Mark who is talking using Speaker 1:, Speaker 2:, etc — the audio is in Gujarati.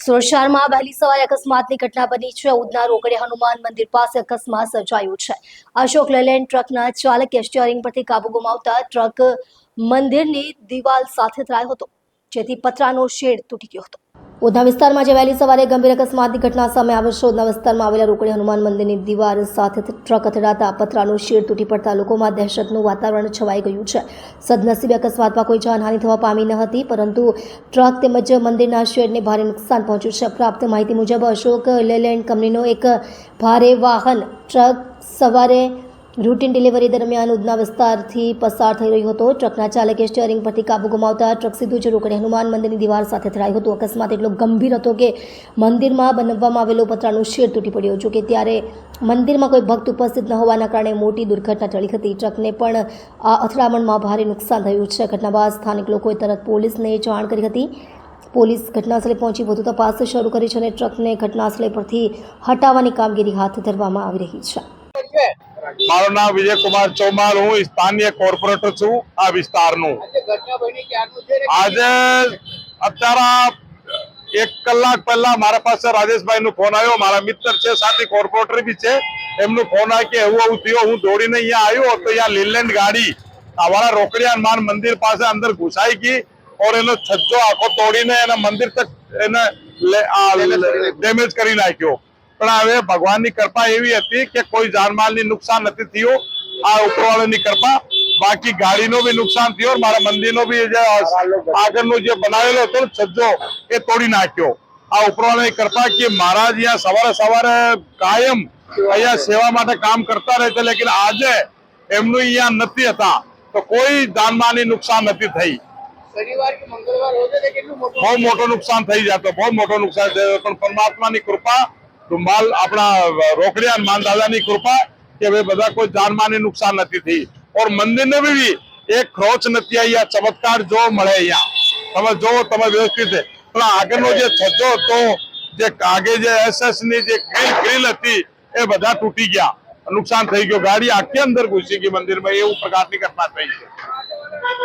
Speaker 1: સુરત શહેરમાં વહેલી સવારે અકસ્માતની ઘટના બની છે. ઉધના રોકડે હનુમાન મંદિર પાસે અકસ્માત સર્જાયો છે. અશોક લેલેન્ડ ટ્રકના ચાલકે સ્ટીયરિંગ પરથી કાબુ ગુમાવતા ટ્રક મંદિરની દિવાલ સાથે અથડાયો હતો, જેથી પતરાનો શેડ તૂટી ગયો હતો. ઉધના વિસ્તારમાં જે વહેલી સવારે ગંભીર અકસ્માતની ઘટના સામે આવે છે ઉધના વિસ્તારમાં આવેલા રોકડે હનુમાન મંદિરની દીવાર સાથે ટ્રક અથડાતા પથરાનું શેડ તૂટી પડતા લોકોમાં દહેશતનું વાતાવરણ છવાઈ ગયું છે. સદનસીબે અકસ્માતમાં કોઈ જાનહાનિ થવા પામી ન હતી, પરંતુ ટ્રક તેમજ મંદિરના શેડને ભારે નુકસાન પહોંચ્યું છે. પ્રાપ્ત માહિતી મુજબ અશોક લેલેન્ડ કંપનીનો એક ભારે વાહન ટ્રક સવારે રૂટીન ડિલિવરી દરમિયાન ઉધના વિસ્તારથી પસાર થઈ રહ્યો હતો. ટ્રકના ચાલકે સ્ટીયરિંગ પરથી કાબુ ગુમાવતા ટ્રક સીધું જ રોકડે હનુમાન મંદિરની દિવાલ સાથે અથડાયું હતું. અકસ્માત એટલો ગંભીર હતો કે મંદિરમાં બનાવવામાં આવેલો પતરાનું શેડ તૂટી પડ્યો. જોકે ત્યારે મંદિરમાં કોઈ ભક્ત ઉપસ્થિત ન હોવાના કારણે મોટી દુર્ઘટના ટળી હતી. ટ્રકને પણ આ અથડામણમાં ભારે નુકસાન થયું છે. ઘટના બાદ સ્થાનિક લોકોએ તરત પોલીસને જાણ કરી હતી. પોલીસ ઘટનાસ્થળે પહોંચી વધુ તપાસ શરૂ કરી છે અને ટ્રકને ઘટનાસ્થળે પરથી હટાવવાની કામગીરી હાથ ધરવામાં આવી રહી છે.
Speaker 2: મારું નામ વિજયકુમાર ચૌમાલ હું સ્થાનીય કોર્પોરેટર છું આ વિસ્તારનું. આજે અત્યારે એક કલાક પહેલા મારા પાસે રાજેશભાઈ નું ફોન આવ્યો. મારા મિત્ર છે સાથે કોર્પોરેટર બી છે. એમનું ફોન આવ્યો કે એવું એવું થયો હું દોડીને અહીંયા આવ્યો તો અહીંયા લીલેન્ડ ગાડી અમારા રોકડિયા માન મંદિર પાસે અંદર ઘુસાઈ ગઈ ઓર એનો છજ્જો આખો તોડીને એના મંદિર તક એને ડેમેજ કરી નાખ્યો. પણ હવે ભગવાનની કૃપા એવી હતી કે કોઈ જાનમાલની નુકસાન નથી થયું. આ ઉપરવાળાની કૃપા. બાકી ગાડીનો બી નુકસાન થયો મારા મંદિરનો બી જે આગળનો જે બનાવેલો હતો ને છજ્જો એ તોડી નાખ્યો. આ ઉપરવાળાની કૃપા કે મહારાજ અહીંયા સવારે સવારે કાયમ અહીંયા સેવા માટે કામ કરતા રહે છે લેકિન આજે એમનું અહીંયા નથી હતા. તો કોઈ જાનમાલની નુકસાન નથી થઈ. બહુ મોટો નુકસાન થઈ જતો બહુ મોટો નુકસાન થયો. પણ પરમાત્માની કૃપા ધુમાલ આપણા રોકડિયા હનુમાન દાદાની કૃપા કે ભાઈ બધા કોઈ જાનમાની નુકસાન નથી થઈ. ઓર મંદિરને બી એક ખરોચ નથી અહીંયા ચમત્કાર જો મળે અહીંયા. તમે જો, તમે વ્યવસ્થિત છે. પણ આગળનો જે છજ્જો હતો, જે આગે જે એસએસની જે ગ્રીલ હતી, એ બધા તૂટી ગયા. નુકસાન થઈ ગયું. ગાડી આખી અંદર ઘૂસી ગઈ મંદિરમાં. એવું પ્રકારની ઘટના થઈ છે.